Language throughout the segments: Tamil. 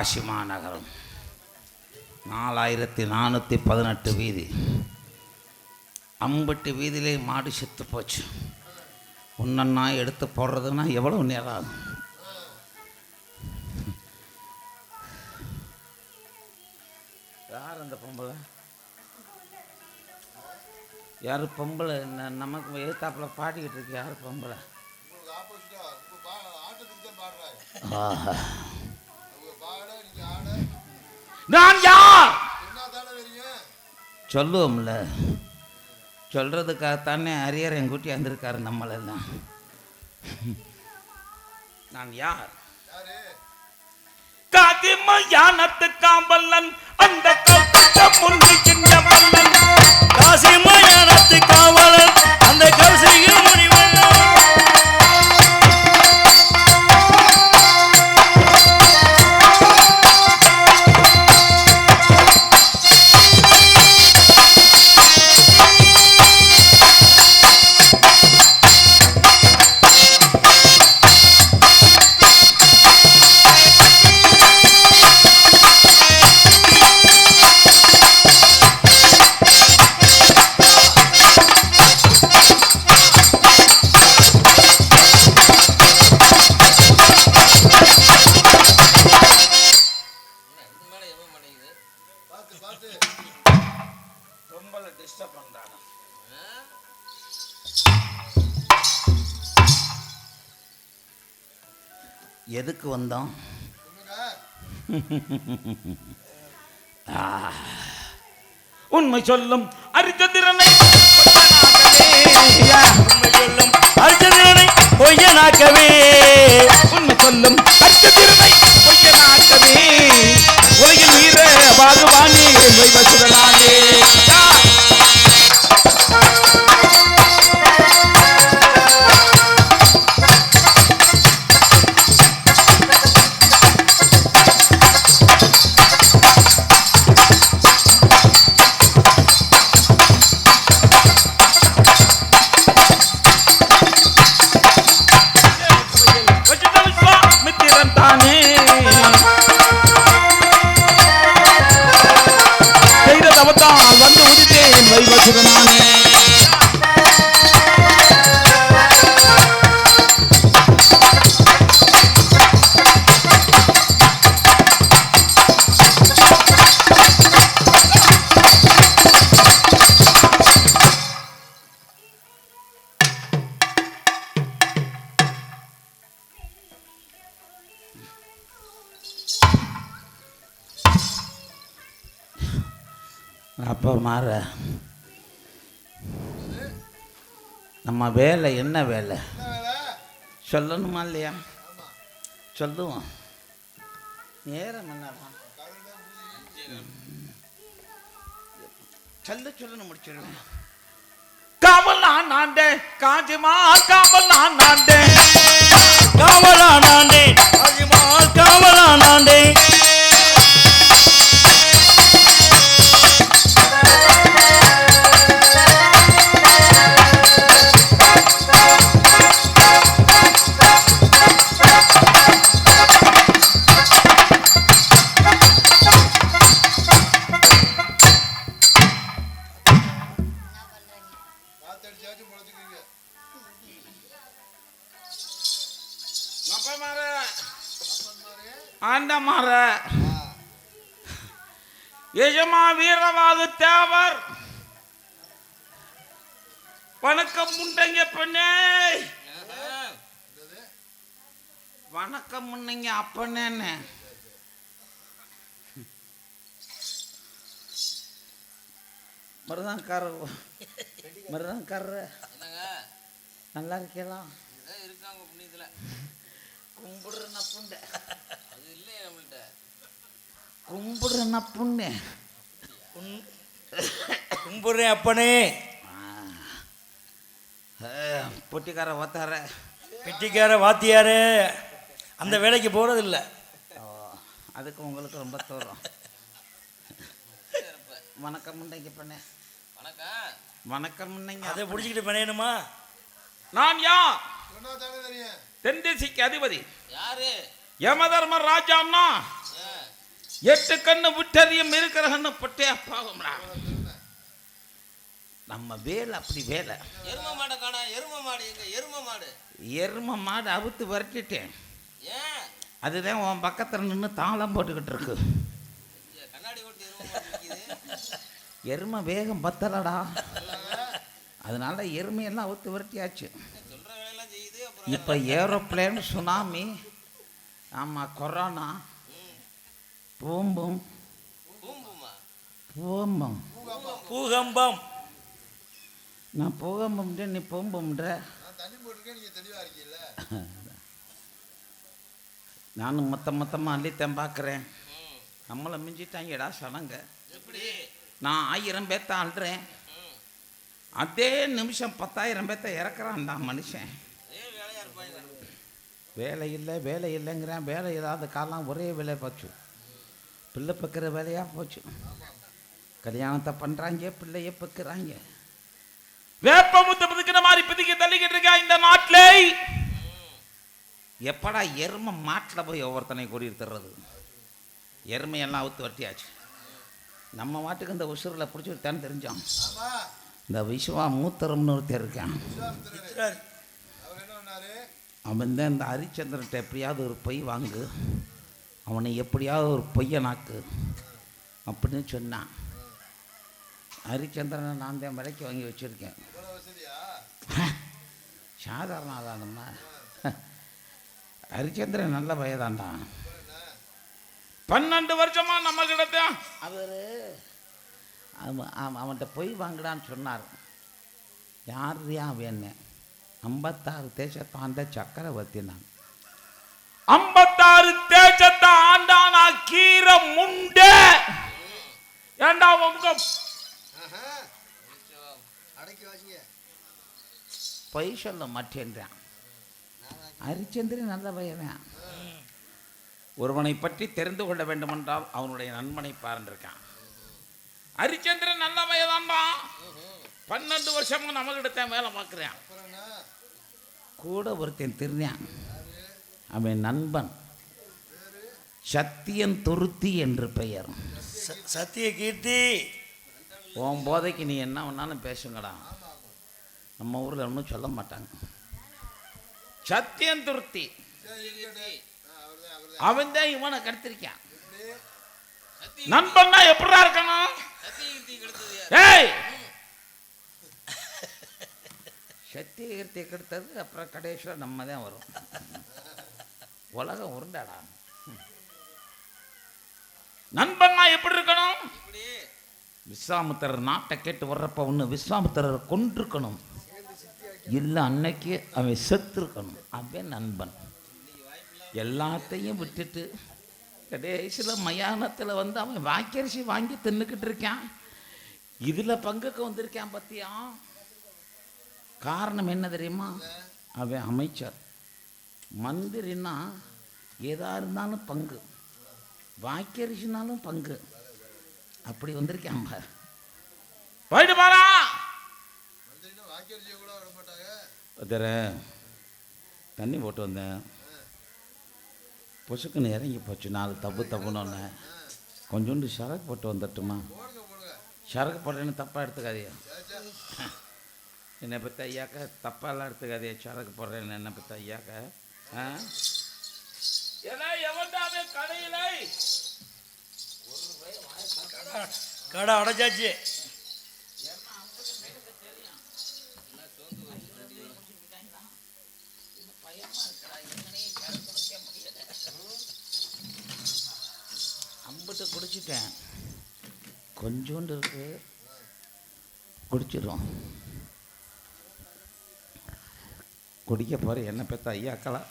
காசி மாநகரம். நாலாயிரத்தி நானூற்றி பதினெட்டு வீதி. அம்பட்டு வீதியிலே மாடு செத்து போச்சு. ஒன்றா எடுத்து போடுறதுன்னா எவ்வளோ நேரம் ஆகும்? யார் அந்த பொம்பளை? யார் பொம்பளை? நமக்கு எதிர்த்தாப்புல பாடிக்கிட்டு இருக்கு யார் பொம்பளை? ஆஹா. நான் யார்? என்ன தானே வரீங்க சொல்லுவோம்ல. சொல்கிறதுக்காகத்தானே அரியர் கூட்டி வந்திருக்காரு நம்மளெல்லாம். நான் யார்? யாரு? காதிமயானத்து காவலன் அந்த கல்பத்த முன்னிக்கின்ற மல்லன் காசி மயானத்து காவலன் அந்த கௌசிக முனிவன் எதுக்கு வந்தோம்? உண்மை சொல்லும் அரிச்சந்திரனை உண்மை சொல்லும் அர்ஜுனனை பொய்யனாக்கவே. உண்மை சொல்லும் அரிச்சந்திரனை பொய்யனாக்கவே. உலகில் வீர பாகுவானே வைவசுடனானே மித்திரன் நம்ம வேலை என்ன வேலை? சொல்லணுமா இல்லையா? சொல்லுவோம். நேரம் என்ன சொல்ல சொல்லணும் முடிச்சிடுவேன் காவல் நான் நாண்டே காஞ்சிமா காவல் நான் நாண்டே காவலானாண்டே அஜிமால் காவலானாண்டே மாற. எஜமா வீரவாகு தேவர். வணக்கம் முண்டங்க பெண்ணே ஆ வணக்கம் முன்னீங்க அப்பனேன்னு. மருதான்காரர் மருதான் கார நல்லா இருக்கலாம் இருக்காங்க புண்ணியத்தில். கும்பிடுற நப்புண்ட கும்பிடுற நப்புண்ணே கும்பிடுறேன் அப்பனே. பொட்டிக்கார ஒத்தார பெட்டிக்கார வாத்தியாரு. அந்த வேலைக்கு போறதில்ல. ஓ, அதுக்கு உங்களுக்கு ரொம்ப தூரம். வணக்கம் முன்னைக்கு பண்ண. வணக்கம். வணக்கம் முன்னைங்க அதை பிடிச்சிக்கிட்டு பிணையணுமா நான் யார்? தானே தென்திசைக்கு அதிபதி. யாரு? யமதர்ம ராஜான்னா? எட்டு கண்ணு விட்டறியும் இருக்கிற கண்ணு பட்டையா பாவம்டா நம்ம வேலை அப்படி வேலை. எரும மாடை காணா எரும மாடு எங்க எரும மாடு. எரும மாடு அவுத்து விரட்டிட்டேன். அதுதான் உன் பக்கத்தில் நின்று தாளம் போட்டுக்கிட்டு இருக்கு. எரும வேகம் பத்தலடா. அதனால எருமையெல்லாம் அவுத்து விரட்டியாச்சு. இப்போ ஏரோப்ளேன் சுனாமி ஆமாம் கொரோனா. பூம்பும். பூம்புமா. பூகம்பம். நான் பூகம்பம்ன்ற நீ பூம்பும்ன்ற. நானும் மொத்த மொத்தமாக அள்ளித்தேன் பார்க்குறேன். நம்மளை மிஞ்சிட்டாங்கடா எப்படி? நான் ஆயிரம் பேத்த அள்ளுறேன். ம், அதே நிமிஷம் பத்தாயிரம் பேத்த இறக்குறான்டா மனுஷன். அதே வேலையா இருப்பாங்க வேலை இல்லை வேலை இல்லைங்கிறேன். வேலை ஏதாவது காலம் ஒரே வேலை போச்சு. பிள்ளை பக்கிற வேலையாக போச்சு. கல்யாணத்தை பண்ணுறாங்க பிள்ளைய பக்குறாங்க வேப்ப முத்த பிதுக்கிற மாதிரி பிதுக்கி தள்ளிக்கிட்டு இருக்கா இந்த நாட்டிலே? எப்படா எருமை மாட்டில் போய் ஒவ்வொருத்தனை கூறியிருத்துறது எருமையெல்லாம் அவுத்து வட்டியாச்சு. நம்ம மாட்டுக்கு இந்த உசுரில் பிடிச்சிருத்தான்னு தெரிஞ்சோம். ஆமா இந்த விஸ்வா மூத்தரம்னு ஒருத்தர் இருக்கான். அவன் தான் இந்த ஹரிச்சந்திரன்ட்ட எப்படியாவது ஒரு பொய் வாங்கு. அவனை எப்படியாவது ஒரு பொய்யனாக்கு அப்படின்னு சொன்னான். ஹரிச்சந்திரனை நான் தான் விலைக்கு வாங்கி வச்சுருக்கேன். சாதாரண ஆதானம்மா ஹரிச்சந்திரன் நல்ல வயதாண்டா. பன்னெண்டு வருஷமா நம்ம கிட்ட அவர் அவன் அவன் அவன்கிட்ட பொய் வாங்குடான்னு சொன்னார். யார் அவன் என்ன? ஐம்பத்தாறு தேசத்தாண்ட சக்கரவர்த்தி நான் ஐம்பத்தாறு ஆண்டானா கீரை முண்டே ஏண்டா உங்க பொய் சொல்ல மாட்டேன்றான். ஹரிச்சந்திரன் நல்ல பையன் ஒருவனை பற்றி தெரிந்து கொள்ள வேண்டுமென்றால் அவனுடைய நண்பனை பாருந்திருக்கான் ஹரிச்சந்திரன் நல்ல வயதான்டா பன்னெண்டு வருஷமா நம்மகிட்ட வேலை பார்க்குறேன். கூட ஒருத்தன் திருஞான் அவன் நண்பன். சத்தியன் துருத்தி என்று பெயர். சத்திய கீர்த்தி. உன் போதைக்கு நீ என்ன வேணாலும் பேசுங்கடா. நம்ம ஊரில் ஒன்றும் சொல்ல மாட்டாங்க. சத்தியன் துருத்தி. அவன் தான் இவனை கடுத்திருக்கான். நண்பன்னா எப்படா இருக்கணும்? ஏய்! சத்தியகீர்த்தி கெடுத்தது அப்புறம் கடைசியில் நம்ம தான் வரும். உலகம் உருண்டாடா. நண்பன்னா எப்படி இருக்கணும்? இப்படி. விஸ்வாமித்திரர் நாட்டை கேட்டு வர்றப்ப ஒன்று விஸ்வாமித்திரரை கொண்டிருக்கணும் இல்லை அன்னைக்கு அவன் செத்துருக்கணும். அவன் நண்பன். எல்லாத்தையும் விட்டுட்டு கடைசியில் மயானத்தில் வந்து அவன் வாக்கரிசி வாங்கி தின்னுக்கிட்டு இருக்கான். இதில் பங்குக்கு வந்திருக்கான் பத்தியா? காரணம் என்ன தெரியுமா? அவன் அமைச்சர். மந்திரின்னா எதா இருந்தாலும் பங்கு. வாக்கரிசினாலும் பங்கு. அப்படி வந்திருக்கான் போயிட்டு தண்ணி போட்டு வந்தேன். பொசுக்குன்னு இறங்கி போச்சு நாலு தப்பு தப்புன்னு. கொஞ்சோண்டு சரக்கு போட்டு வந்துட்டுமா? போடுங்க போடுங்க. சரக்கு போட்டேன்னு தப்பாக எடுத்துக்காதியா. என்னை பற்றி ஐயாக்க தப்பாலாம் எடுத்துக்காதியா சரக்கு போடுறேன்னு என்னை பற்றி ஐயாக்க. ஆ? கடையில் கடை அடைச்சாச்சு. அம்பத்தை குடிச்சிட்டேன். கொஞ்சோண்டு இருக்கு. குடிச்சிடும் குடிக்க போகிற என்ன பெற்ற ஐயா அக்கலாம்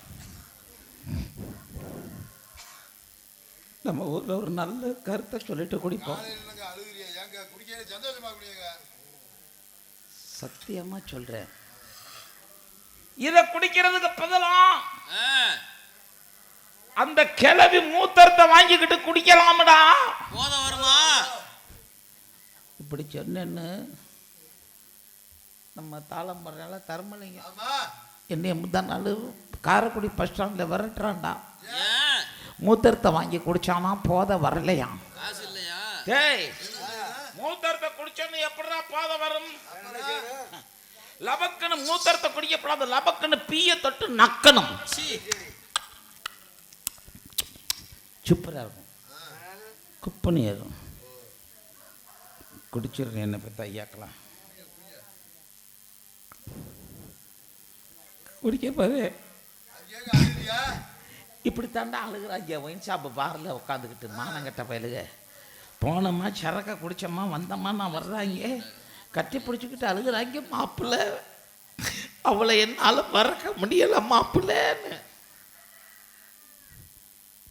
நம்ம ஊரில் ஒரு நல்ல கருத்தை சொல்லிட்டு குடிப்போம். சத்தியமாக சொல்கிறேன் இதை குடிக்கிறதுக்கு பதிலாம் அந்த கிளவி மூத்தரத்தை வாங்கிக்கிட்டு குடிக்கலாமடா. போதை வருமா? இப்படி சொன்னேன்னு நம்ம தாளம் படுறால தர்மலிங்க ஆமா. என்னைய முந்தா நாள் காரைக்குடி பஸ் ஸ்டாண்டில் விரட்டுறான்டா. மூத்தரத்தை வாங்கி குடிச்சானா போத இல்லையா? டேய் மூத்தரத்தை குடிச்சோன்னு எப்படிடா போத வரும்? லபக்குன்னு மூத்தரத்தை குடிக்கப்படாது லபக்குன்னு பீய தொட்டு நக்கணும். சூப்பராக இருக்கும். குப்பனி ஏறும். குடிச்சிடுறேன் என்னை பற்றி ஐயாக்கலாம் குடிக்க போதே. இப்படி தாண்டா அழுகிறாங்க ஒயின் ஷாப்பு பாரில் உட்காந்துக்கிட்டு மானங்கட்ட பயலுக. போனோமா சரக்க குடிச்சோமா வந்தோமா நான் வர்றாங்க. கட்டி பிடிச்சிக்கிட்டு அழுகிறாங்க மாப்பிள்ள. அவளை என்னால் மறக்க முடியல மாப்பிள்ளன்னு.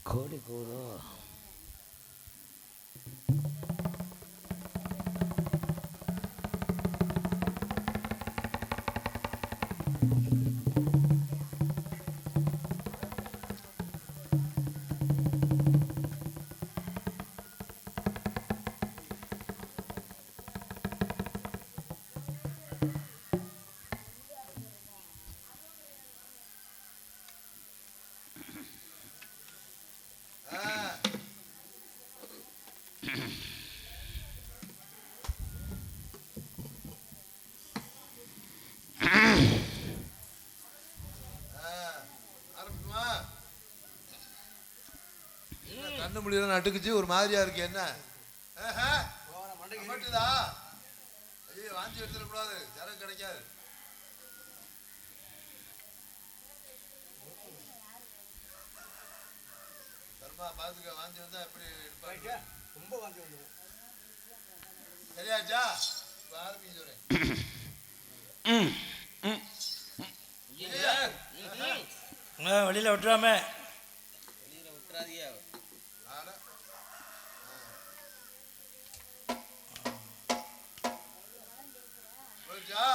கோடி கூடோ கண்ணு முடியல நட்டுக்குச்சு ஒரு மாதிரியா இருக்கு என்ன. மட்டுதா ஐயோ வாந்தி எடுத்துடக்கூடாது சரக்கு கிடைக்காது. தர்மா பாத்துக்க வாந்தி வந்தா எப்படி எடுப்பாங்க ரொம்ப வாந்தி வந்துடும் சரியாச்சா? ஆரம்பிக்க சொல்றேன் வெளியில விட்டுறாம. ஐயா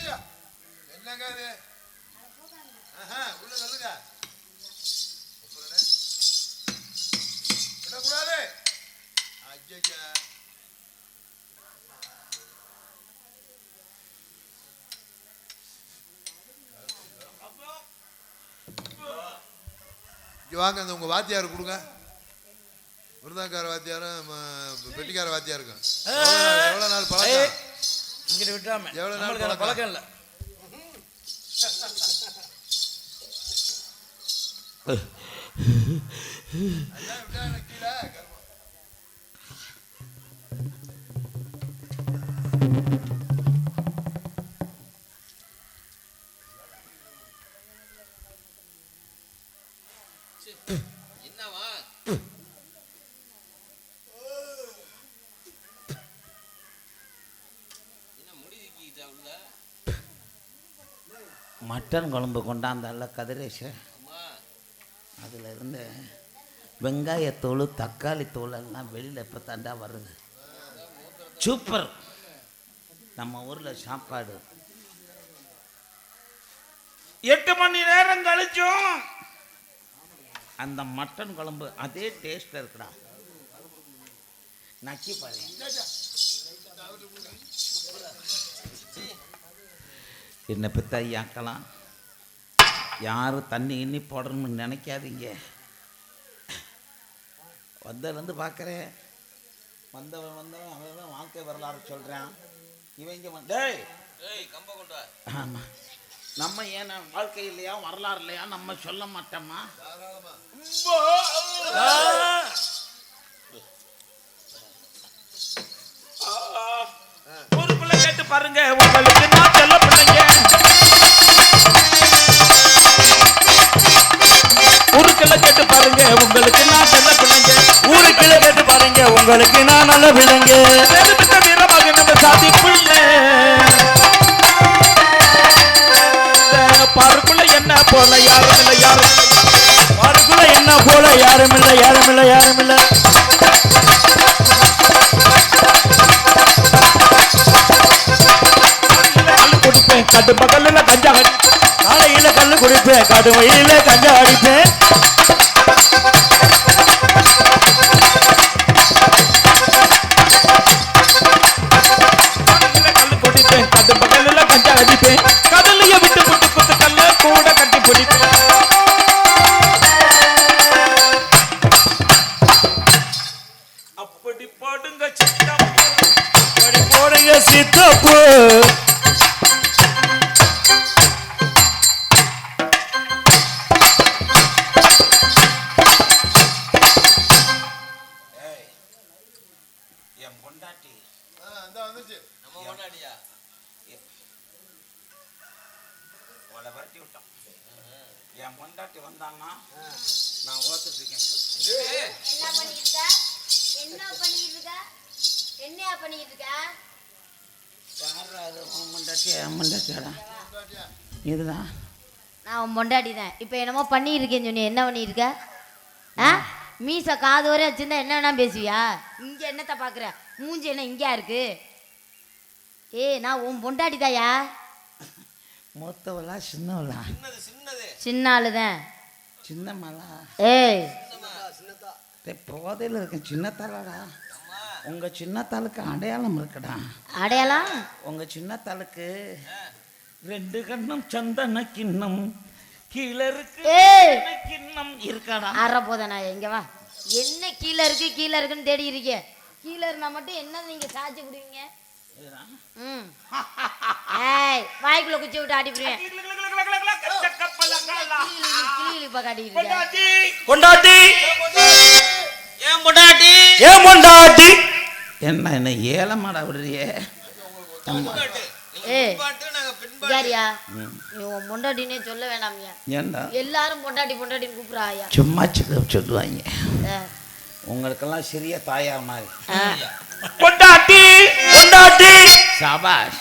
ஐயா என்னங்க அது உள்ள சொல்லுங்க விடக்கூடாது. ஐயா வாங்க அந்த உங்க வாத்தியார் கொடுங்க. விருதாக்கார வாத்தியாரும் பெட்டிக்கார வாத்தியாருக்கும் எவ்வளவு நாள்- எவ்வளவு நாள் பழக்கம்? இங்கிட்டு விட்டுறாம. எவ்வளவு நாள் பழக்கம்? இல்லை. என்னவா? மட்டன் குழம்பு கொண்டாந்தால கதிரேஷ? அதில் இருந்து வெங்காயத்தோல் தக்காளி தூள் எல்லாம் வெளியில் இப்போ தாண்டா வருது? சூப்பர்! நம்ம ஊரில் சாப்பாடு. எட்டு மணி நேரம் கழிச்சும். அந்த மட்டன் குழம்பு அதே டேஸ்ட்டில் இருக்குடா. நக்கி பாரு. என்னை பற்றி ஐயாக்கலாம் யாரும் தண்ணி இன்னி போடணும்னு நினைக்காதீங்க. வந்ததுலேருந்து பார்க்குறேன். வந்தவன் வந்தவன் அவன் வாழ்க்கை வரலாறு சொல்கிறான் இவங்க வந்து ஆமாம் நம்ம ஏன் வாழ்க்கை இல்லையா வரலாறு இல்லையா நம்ம சொல்ல மாட்டோமா? ஒரு பிள்ளை கேட்டு பாருங்க உங்களுக்கு நான் சொல்ல பிள்ளைங்க. ஊருக்குள்ள கேட்டு பாருங்க உங்களுக்கு நான் நல்ல பிள்ளைங்க. ஊருக்குள்ள கேட்டு பாருங்க உங்களுக்கு நான் நல்ல பிள்ளைங்க. வீரமாக நம்ம சாதி பிள்ளை. என்ன போல யாரும் இல்லை யாரும் பாருக்குள்ள என்ன போல யாரும் இல்லை யாரும் யாரும் இல்லை. கட்டு பகல்ல கஞ்சா காலையில குடிப்பேன் காடு வழியில கஞ்சா அடிப்பேன் அப்படி போடுங்க சித்தப்பு. இதுதான். நான் உன் பொண்டாட்டி தான் இப்போ என்னமோ பண்ணியிருக்கேன்னு சொன்னி என்ன பண்ணியிருக்க? ஆ? மீச காது வரை வச்சிருந்தா என்ன வேணா பேசுவியா? இங்கே என்னத்த பார்க்குற மூஞ்சி என்ன இங்கேயா இருக்கு? ஏய் நான் உன் பொண்டாட்டி தாயா மூத்தவளா சின்னவளா? சின்னது சின்னது. சின்ன ஆளு தான் சின்னம்மாளா? ஏய். போதையில் இருக்கேன். சின்னத்தாளடா. உங்கள் சின்னத்தாளுக்கு அடையாளம் இருக்குடா. அடையாளம்? உங்கள் சின்னத்தாளுக்கு ரெண்டு கண்ணும் சந்தன கிண்ணம். கீழே இருக்கு கிண்ணம். இருக்காடா? அற போத நான் எங்க வா. என்ன கீழே இருக்கு கீழே இருக்குன்னு தேடி இருக்கீங்க கீழே இருந்தா மட்டும் என்ன நீங்க சாட்சி விடுவீங்க. ம். ஏய் வாய்க்குள்ள குச்சி விட்டு பொண்டாட்டி! ஏன் பொண்டாட்டி? ஏன் பொண்டாட்டி? என்ன என்ன ஏலமாடா விடுறியே? பொண்டாட்டினே சொல்ல வேணாமியா எல்லாரும் பொண்டாட்டி பொண்டாட்டின்னு கூப்பிடுறாயா சும்மா சொல்ல சொல்லுவாங்க. உங்களுக்கெல்லாம் சிறிய தாயார் மாதிரி. பொண்டாட்டி பொண்டாட்டி. சாபாஷ்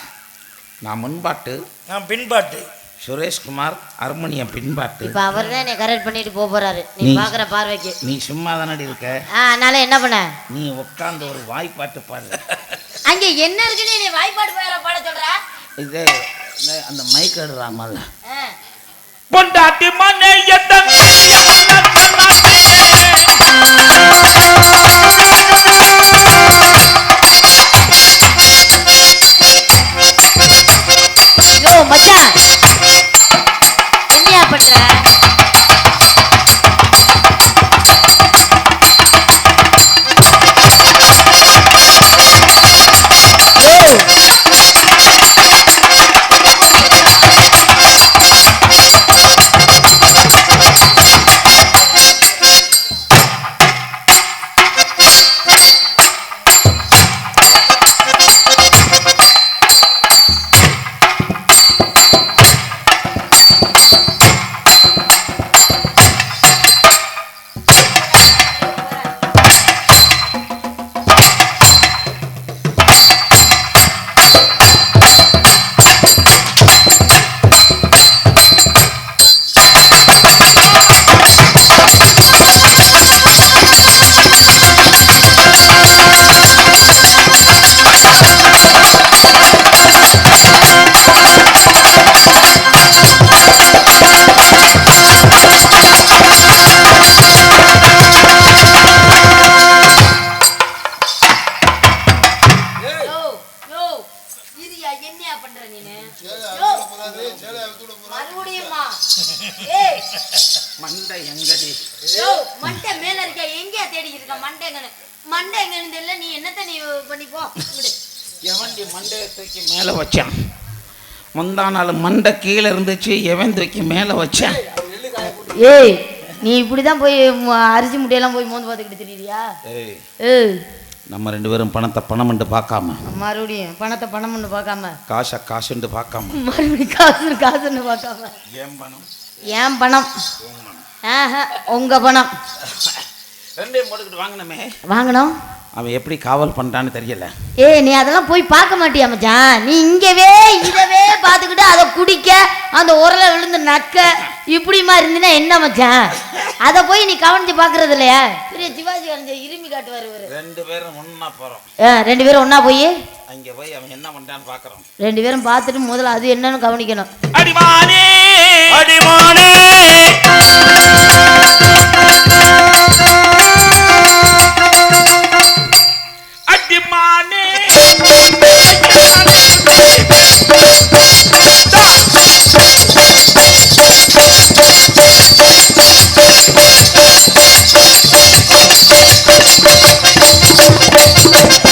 நான் முன்பாட்டு. நான் பின்பாட்டு. சுரேஷ்குமார் ஹார்மோனியம் பின்பாட்டு. இப்ப அவர் தான் என்னை கரெக்ட் பண்ணிட்டு போக போறாரு. நீ நீ- பாக்குற பார்வைக்கு. நீ சும்மா தானடி இருக்க? ஆ அதனால என்ன பண்ண? நீ உட்காந்து ஒரு வாய்ப்பாட்டு பாடு. அங்க என்ன இருக்குன்னு நீ வாய்ப்பாடு பேர பாட சொல்ற? இதே அந்த மைக் எடுறாமல்ல ஆ. பொண்டாட்டி மனை மறுபடியுமா ஏய். மண்டை எங்கடி? யோ மண்டை மேல இருக்க எங்கயா தேடி இருக்க? மண்டை எங்கன்னு மண்டை எங்கன்னு தெரியல. நீ என்னத்த நீ பண்ணிப்போ விடு. எவன்டி மண்டையை தூக்கி மேலே வச்சான்? முந்தா நாள் மண்டை கீழே இருந்துச்சு எவன் தூக்கி மேலே வச்சான்? ஏய் நீ இப்படிதான் போய் அரிசி முட்டையெல்லாம் போய் மோந்து பார்த்துக்கிட்டு தெரியுறியா? ஏய். நம்ம ரெண்டு பேரும் பணத்தை பணம்னு பார்க்காம. மறுபடியும் பணத்தை பணம்னு பார்க்காம. காசை காசுன்னு பார்க்காம. மறுபடியும் காசு காசுன்னு பார்க்காம. ஏன் பணம்? ஏன் பணம்? ஆஹா உங்க பணம். ரெண்டையும் போட்டுக்கிட்டு வாங்கினமே வாங்கணும். அவன் எப்படி காவல் பண்ணுறான்னு தெரியல. ஏய் நீ அதெல்லாம் போய் பார்க்க மாட்டியா மச்சான்? நீ இங்கவே இதவே பார்த்துக்கிட்டு அதை குடிக்க அந்த உரலை விழுந்து நக்க இப்படிமா இருந்தீன்னா என்ன மச்சான்? அதை போய் நீ கவனிச்சு பார்க்கறது இல்லையா? பெரிய சிவாஜி கணேசன் இருமி காட்டுவார் இவரு. ரெண்டு பேரும் ஒன்றா போகிறோம் ஆ, ரெண்டு பேரும் ஒண்ணா போய்? அங்கே போய் அவன் என்ன பண்ணுறான்னு பார்க்குறோம். ரெண்டு பேரும் பார்த்துட்டு முதல்ல அது என்னன்னு கவனிக்கணும். அடிமானே! அடிமானே! பாட்டிமானே